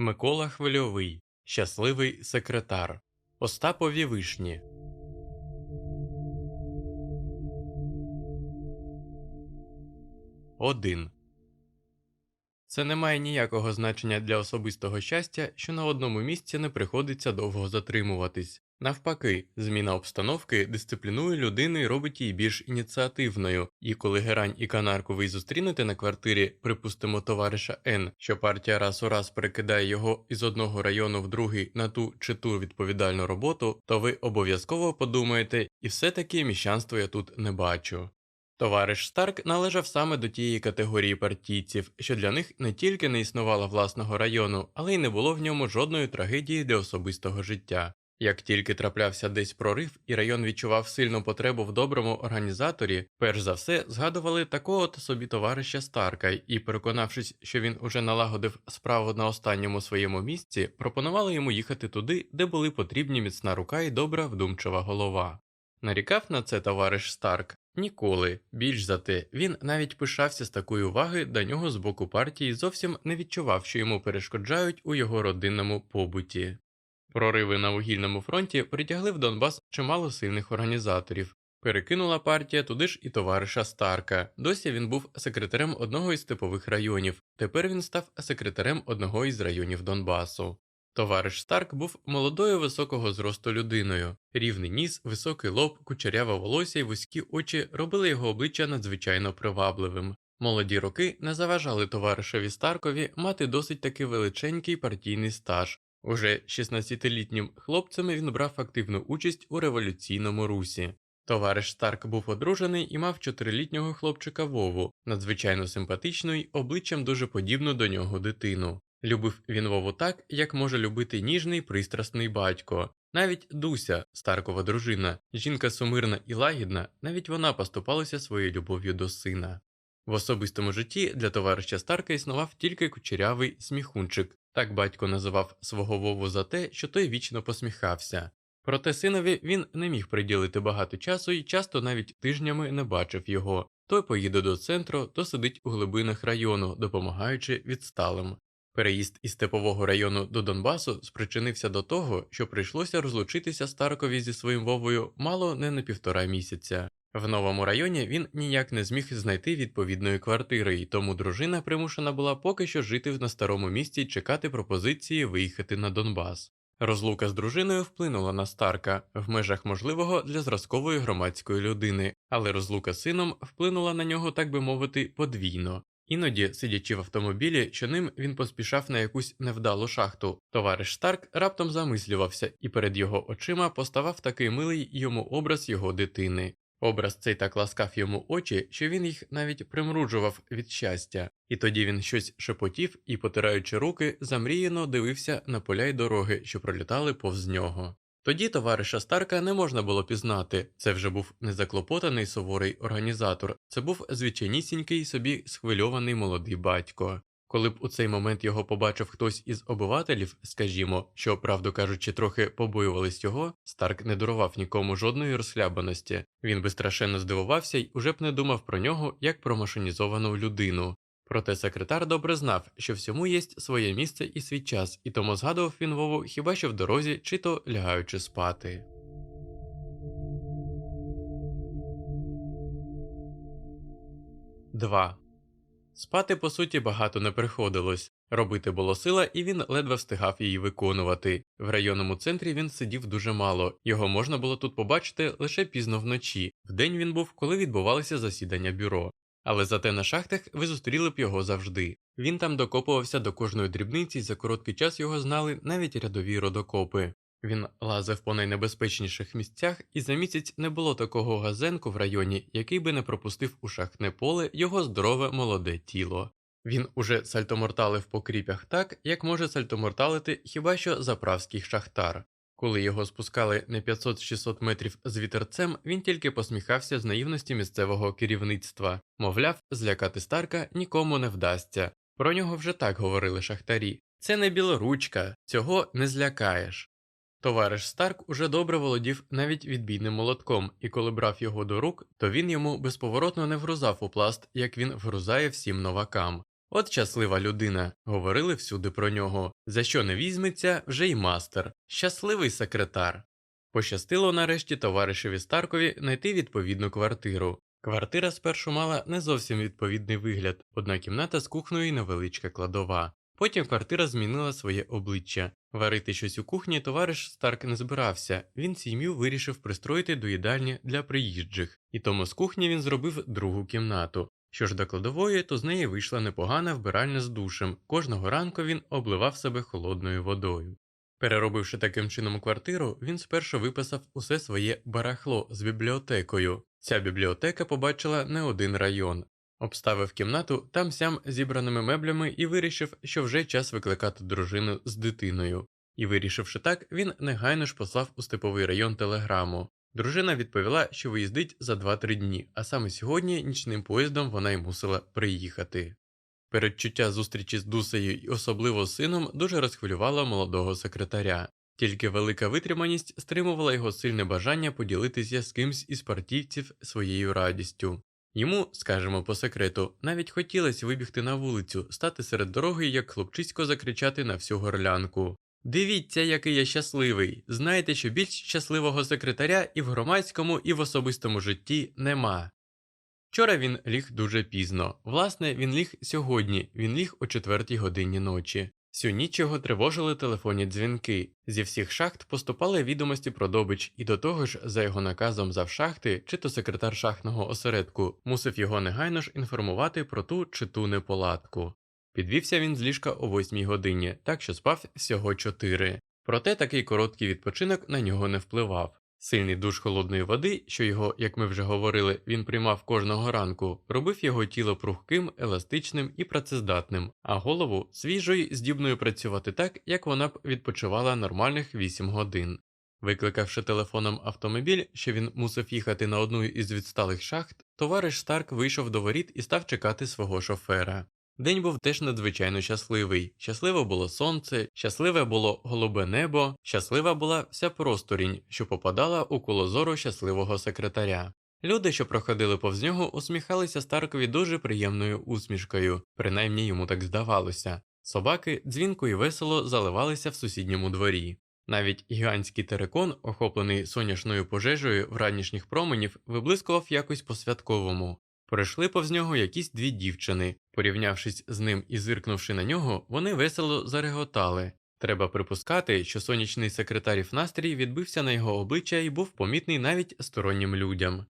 Микола Хвильовий, щасливий секретар, Остапові вишні. Один. Це не має ніякого значення для особистого щастя, що на одному місці не приходиться довго затримуватись. Навпаки, зміна обстановки дисциплінує людину і робить її більш ініціативною, і коли Герань і Канарку ви зустрінете на квартирі, припустимо, товариша Н, що партія раз у раз перекидає його із одного району в другий на ту чи ту відповідальну роботу, то ви обов'язково подумаєте, і все-таки міщанство я тут не бачу. Товариш Старк належав саме до тієї категорії партійців, що для них не тільки не існувало власного району, але й не було в ньому жодної трагедії для особистого життя. Як тільки траплявся десь прорив, і район відчував сильну потребу в доброму організаторі, перш за все згадували такого то собі товариша Старка і, переконавшись, що він уже налагодив справу на останньому своєму місці, пропонували йому їхати туди, де були потрібні міцна рука і добра вдумчива голова. Нарікав на це товариш Старк ніколи. Більш за те, він навіть пишався з такої уваги до нього з боку партії, зовсім не відчував, що йому перешкоджають у його родинному побуті. Прориви на вугільному фронті притягли в Донбас чимало сильних організаторів. Перекинула партія туди ж і товариша Старка. Досі він був секретарем одного із типових районів. Тепер він став секретарем одного із районів Донбасу. Товариш Старк був молодою високого зросту людиною. Рівний ніс, високий лоб, кучеряве волосся й вузькі очі робили його обличчя надзвичайно привабливим. Молоді роки не заважали товаришеві Старкові мати досить таки величенький партійний стаж. Уже 16-літнім хлопцем він брав активну участь у революційному русі. Товариш Старк був одружений і мав чотирилітнього хлопчика Вову, надзвичайно симпатичну й обличчям дуже подібну до нього дитину. Любив він Вову так, як може любити ніжний пристрасний батько. Навіть Дуся, Старкова дружина, жінка сумирна і лагідна, навіть вона поступалася своєю любов'ю до сина. В особистому житті для товариша Старка існував тільки кучерявий сміхунчик, так батько називав свого Вову за те, що той вічно посміхався. Проте синові він не міг приділити багато часу і часто навіть тижнями не бачив його. Той поїде до центру, то сидить у глибинах району, допомагаючи відсталим. Переїзд із степового району до Донбасу спричинився до того, що прийшлося розлучитися Старкові зі своїм Вовою мало не на півтора місяця. В новому районі він ніяк не зміг знайти відповідної квартири, і тому дружина примушена була поки що жити на старому місці і чекати пропозиції виїхати на Донбас. Розлука з дружиною вплинула на Старка в межах можливого для зразкової громадської людини, але розлука з сином вплинула на нього, так би мовити, подвійно. Іноді, сидячи в автомобілі, що ним він поспішав на якусь невдалу шахту. Товариш Старк раптом замислювався, і перед його очима поставав такий милий йому образ його дитини. Образ цей так ласкав йому очі, що він їх навіть примруджував від щастя, і тоді він щось шепотів і, потираючи руки, замріяно дивився на поля й дороги, що пролітали повз нього. Тоді товариша Старка не можна було пізнати, це вже був не заклопотаний суворий організатор, це був звичайнісінький собі схвильований молодий батько. Коли б у цей момент його побачив хтось із обивателів, скажімо, що, правду кажучи, трохи побоювались його, Старк не дарував нікому жодної розхлябаності. Він би страшенно здивувався й уже б не думав про нього як про машинізовану людину. Проте секретар добре знав, що всьому є своє місце і свій час, і тому згадував він Вову хіба що в дорозі, чи то лягаючи спати. Два. Спати, по суті, багато не приходилось. Робити було сила, і він ледве встигав її виконувати. В районному центрі він сидів дуже мало, його можна було тут побачити лише пізно вночі. Вдень він був, коли відбувалися засідання бюро. Але зате на шахтах ви зустріли б його завжди. Він там докопувався до кожної дрібниці, і за короткий час його знали навіть рядові родокопи. Він лазив по найнебезпечніших місцях, і за місяць не було такого газенку в районі, який би не пропустив у шахтне поле його здорове молоде тіло. Він уже сальтоморталив по кріпях так, як може сальтоморталити хіба що заправський шахтар. Коли його спускали на 500-600 метрів з вітерцем, він тільки посміхався з наївності місцевого керівництва, мовляв, злякати Старка нікому не вдасться. Про нього вже так говорили шахтарі. Це не білоручка, цього не злякаєш. Товариш Старк уже добре володів навіть відбійним молотком, і коли брав його до рук, то він йому безповоротно не вгрузав у пласт, як він вгрузає всім новакам. От щаслива людина, говорили всюди про нього. За що не візьметься, вже й мастер, щасливий секретар. Пощастило нарешті товаришеві Старкові знайти відповідну квартиру. Квартира спершу мала не зовсім відповідний вигляд, одна кімната з кухнею і невеличка кладова. Потім квартира змінила своє обличчя. Варити щось у кухні товариш Старк не збирався. Він сім'ю вирішив пристроїти до їдальні для приїжджих, і тому з кухні він зробив другу кімнату. Що ж до кладової, то з неї вийшла непогана вбиральня з душем. Кожного ранку він обливав себе холодною водою. Переробивши таким чином квартиру, він спершу виписав усе своє барахло з бібліотекою. Ця бібліотека побачила не один район. Обставив кімнату там сям зібраними меблями і вирішив, що вже час викликати дружину з дитиною. І вирішивши так, він негайно ж послав у степовий район телеграму. Дружина відповіла, що виїздить за 2-3 дні, а саме сьогодні нічним поїздом вона й мусила приїхати. Передчуття зустрічі з Дусею і особливо з сином дуже розхвилювало молодого секретаря, тільки велика витриманість стримувала його сильне бажання поділитися з кимсь із партійців своєю радістю. Йому, скажімо по секрету, навіть хотілося вибігти на вулицю, стати серед дороги як хлопчисько закричати на всю горлянку. Дивіться, який я щасливий. Знаєте, що більш щасливого секретаря і в громадському, і в особистому житті нема. Вчора він ліг дуже пізно. Власне, він ліг сьогодні, він ліг о четвертій годині ночі. Всю ніч його тривожили телефонні дзвінки. Зі всіх шахт поступали відомості про добич, і до того ж, за його наказом завшахти, чи то секретар шахтного осередку, мусив його негайно ж інформувати про ту чи ту неполадку. Підвівся він з ліжка о восьмій годині, так що спав всього чотири. Проте такий короткий відпочинок на нього не впливав. Сильний душ холодної води, що його, як ми вже говорили, він приймав кожного ранку, робив його тіло прухким, еластичним і працездатним, а голову свіжою здібною працювати так, як вона б відпочивала нормальних 8 годин. Викликавши телефоном автомобіль, що він мусив їхати на одну із відсталих шахт, товариш Старк вийшов до воріт і став чекати свого шофера. День був теж надзвичайно щасливий. Щасливе було сонце, щасливе було голубе небо, щаслива була вся просторінь, що попадала у колозору щасливого секретаря. Люди, що проходили повз нього, усміхалися Старкові дуже приємною усмішкою, принаймні йому так здавалося. Собаки дзвінко і весело заливалися в сусідньому дворі. Навіть гігантський терекон, охоплений сонячною пожежею в ранішніх променів, виблискував якось по святковому. Пройшли повз нього якісь дві дівчини. Порівнявшись з ним і зиркнувши на нього, вони весело зареготали. Треба припускати, що сонячний секретарів настрій відбився на його обличчя і був помітний навіть стороннім людям.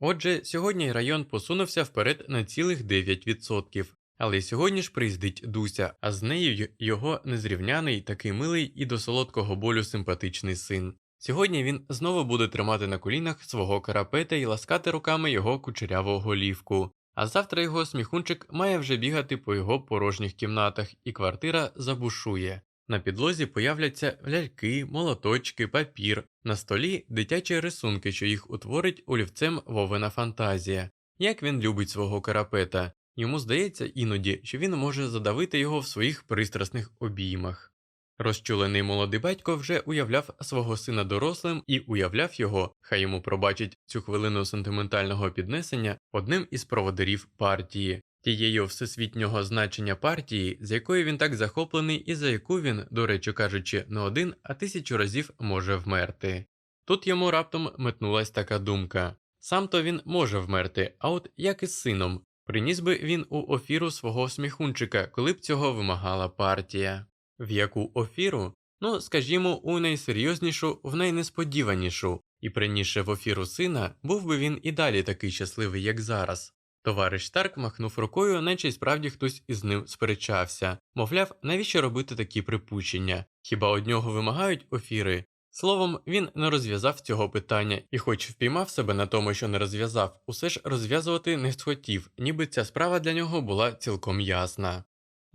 Отже, сьогодні район посунувся вперед на цілих 9%. Але сьогодні ж приїздить Дуся, а з нею його незрівняний, такий милий і до солодкого болю симпатичний син. Сьогодні він знову буде тримати на колінах свого карапета і ласкати руками його кучеряву голівку. А завтра його сміхунчик має вже бігати по його порожніх кімнатах, і квартира забушує. На підлозі появляться ляльки, молоточки, папір, на столі дитячі рисунки, що їх утворить олівцем Вовина фантазія. Як він любить свого карапета, йому здається іноді, що він може задавити його в своїх пристрасних обіймах. Розчулений молодий батько вже уявляв свого сина дорослим і уявляв його, хай йому пробачить цю хвилину сентиментального піднесення одним із проводирів партії, тією всесвітнього значення партії, з якої він так захоплений і за яку він, до речі кажучи, не один, а тисячу разів може вмерти. Тут йому раптом метнулась така думка сам то він може вмерти, а от як із сином, приніс би він у офіру свого сміхунчика, коли б цього вимагала партія. В яку офіру? Ну, скажімо, у найсерйознішу, в найнесподіванішу, і принісши в офіру сина, був би він і далі такий щасливий, як зараз. Товариш Старк махнув рукою, наче й справді хтось із ним сперечався, мовляв, навіщо робити такі припущення? Хіба од нього вимагають офіри? Словом, він не розв'язав цього питання і, хоч впіймав себе на тому, що не розв'язав, усе ж розв'язувати не схотів, ніби ця справа для нього була цілком ясна.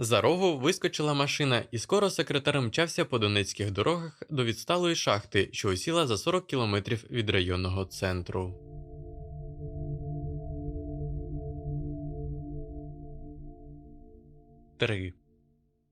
За рогу вискочила машина, і скоро секретар мчався по донецьких дорогах до відсталої шахти, що осіла за 40 кілометрів від районного центру. Три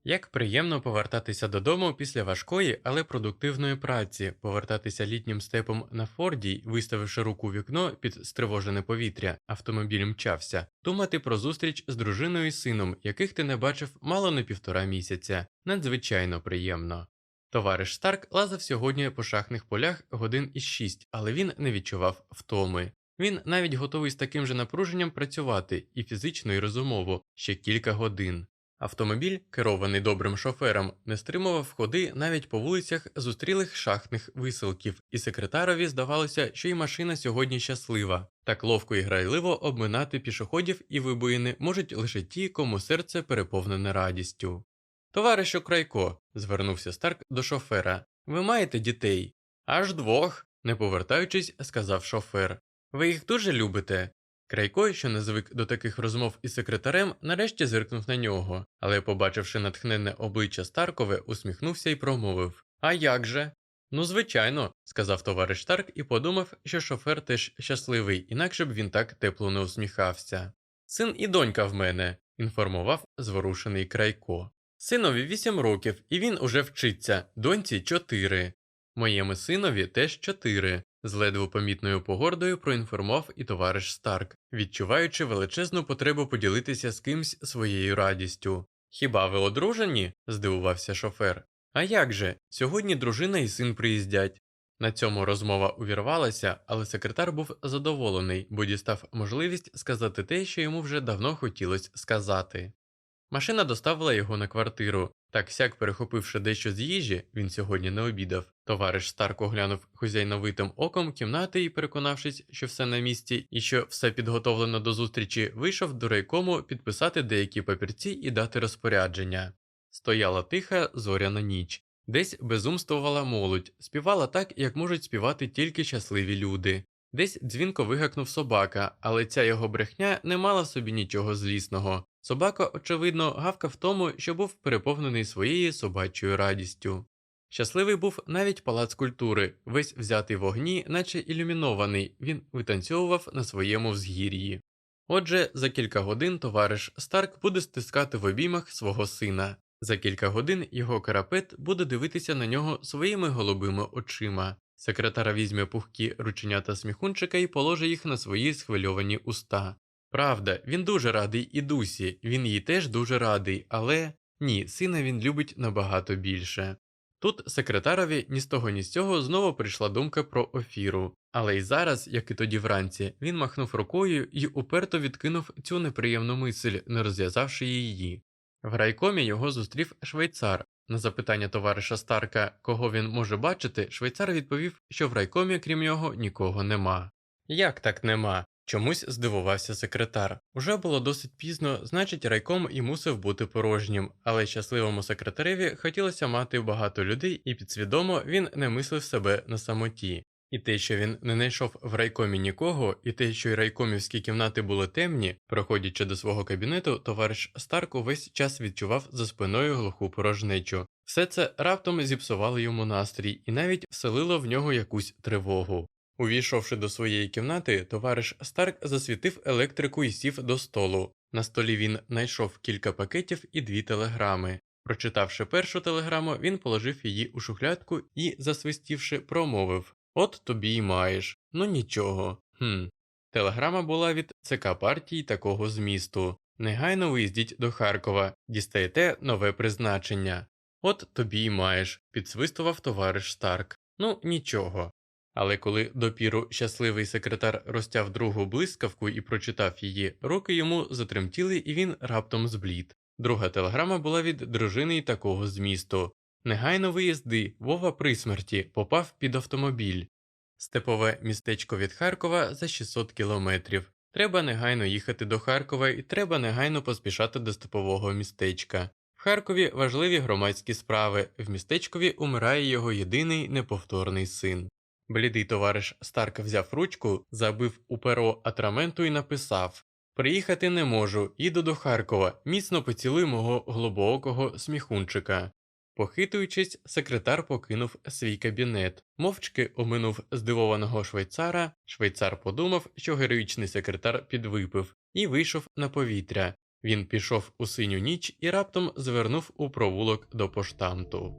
Як приємно повертатися додому після важкої, але продуктивної праці, повертатися літнім степом на Форді, виставивши руку в вікно під стривожене повітря, автомобіль мчався, думати про зустріч з дружиною і сином, яких ти не бачив мало не півтора місяця. Надзвичайно приємно. Товариш Старк лазав сьогодні по шахних полях годин із шість, але він не відчував втоми. Він навіть готовий з таким же напруженням працювати і фізично, і розумово ще кілька годин. Автомобіль, керований добрим шофером, не стримував ходи навіть по вулицях зустрілих шахтних виселків, і секретарові здавалося, що й машина сьогодні щаслива. Так ловко і грайливо обминати пішоходів і вибоїни можуть лише ті, кому серце переповнене радістю. Товаришу Крайко, звернувся Старк до шофера, ви маєте дітей? Аж двох, не повертаючись, сказав шофер. Ви їх дуже любите? Крайко, що не звик до таких розмов із секретарем, нарешті зиркнув на нього, але, побачивши натхненне обличчя Старкове, усміхнувся і промовив А як же? Ну, звичайно, сказав товариш Старк і подумав, що шофер теж щасливий, інакше б він так тепло не усміхався. Син і донька в мене, інформував зворушений Крайко. Синові вісім років, і він уже вчиться, доньці чотири. Моєму синові теж чотири, з ледве помітною погордою проінформував і товариш Старк, відчуваючи величезну потребу поділитися з кимсь своєю радістю. Хіба ви одружені? здивувався шофер. А як же? Сьогодні дружина і син приїздять. На цьому розмова увірвалася, але секретар був задоволений, бо дістав можливість сказати те, що йому вже давно хотілося сказати. Машина доставила його на квартиру. Так сяк перехопивши дещо з їжі, він сьогодні не обідав. Товариш Старк оглянув хозяйновитим оком кімнати і, переконавшись, що все на місці і що все підготовлено до зустрічі, вийшов до райкому підписати деякі папірці і дати розпорядження. Стояла тиха зоряна ніч. Десь безумствувала молодь, співала так, як можуть співати тільки щасливі люди. Десь дзвінко вигакнув собака, але ця його брехня не мала собі нічого злісного. Собака, очевидно, гавкав тому, що був переповнений своєю собачою радістю. Щасливий був навіть палац культури, весь взятий в огні, наче ілюмінований, він витанцьовував на своєму взгір'ї. Отже, за кілька годин товариш Старк буде стискати в обіймах свого сина. За кілька годин його карапет буде дивитися на нього своїми голубими очима. Секретар візьме пухкі рученята сміхунчика і положить їх на свої схвильовані уста. Правда, він дуже радий і дусі, він їй теж дуже радий, але ні, сина він любить набагато більше. Тут секретарові ні з того, ні з цього знову прийшла думка про офіру, але й зараз, як і тоді вранці, він махнув рукою і уперто відкинув цю неприємну мисль, не розв'язавши її. В райкомі його зустрів швейцар. На запитання товариша Старка, кого він може бачити, швейцар відповів, що в райкомі, крім нього, нікого нема. Як так нема? Чомусь здивувався секретар. Уже було досить пізно, значить, райком і мусив бути порожнім, але щасливому секретареві хотілося мати багато людей, і підсвідомо він не мислив себе на самоті. І те, що він не знайшов в райкомі нікого, і те, що й райкомівські кімнати були темні, проходячи до свого кабінету, товариш Старк увесь час відчував за спиною глуху порожнечу. Все це раптом зіпсувало йому настрій і навіть вселило в нього якусь тривогу. Увійшовши до своєї кімнати, товариш Старк засвітив електрику і сів до столу. На столі він знайшов кілька пакетів і дві телеграми. Прочитавши першу телеграму, він положив її у шухлядку і, засвистівши, промовив От тобі й маєш. Ну нічого. Хм. Телеграма була від ЦК партії такого змісту. Негайно виїздіть до Харкова, дістаєте нове призначення. От тобі й маєш, підсвистував товариш Старк. Ну нічого. Але коли допіру щасливий секретар розтяв другу блискавку і прочитав її, руки йому затремтіли, і він раптом зблід. Друга телеграма була від дружини й такого змісту. Негайно виїзди, Вова при смерті, попав під автомобіль. Степове містечко від Харкова за 600 кілометрів. Треба негайно їхати до Харкова і треба негайно поспішати до степового містечка. В Харкові важливі громадські справи, в містечкові умирає його єдиний неповторний син. Блідий товариш Старк взяв ручку, забив у перо атраменту і написав Приїхати не можу, їду до Харкова, міцно поцілуй мого глибокого сміхунчика. Похитуючись, секретар покинув свій кабінет, мовчки оминув здивованого швейцара. Швейцар подумав, що героїчний секретар підвипив, і вийшов на повітря. Він пішов у синю ніч і раптом звернув у провулок до поштамту.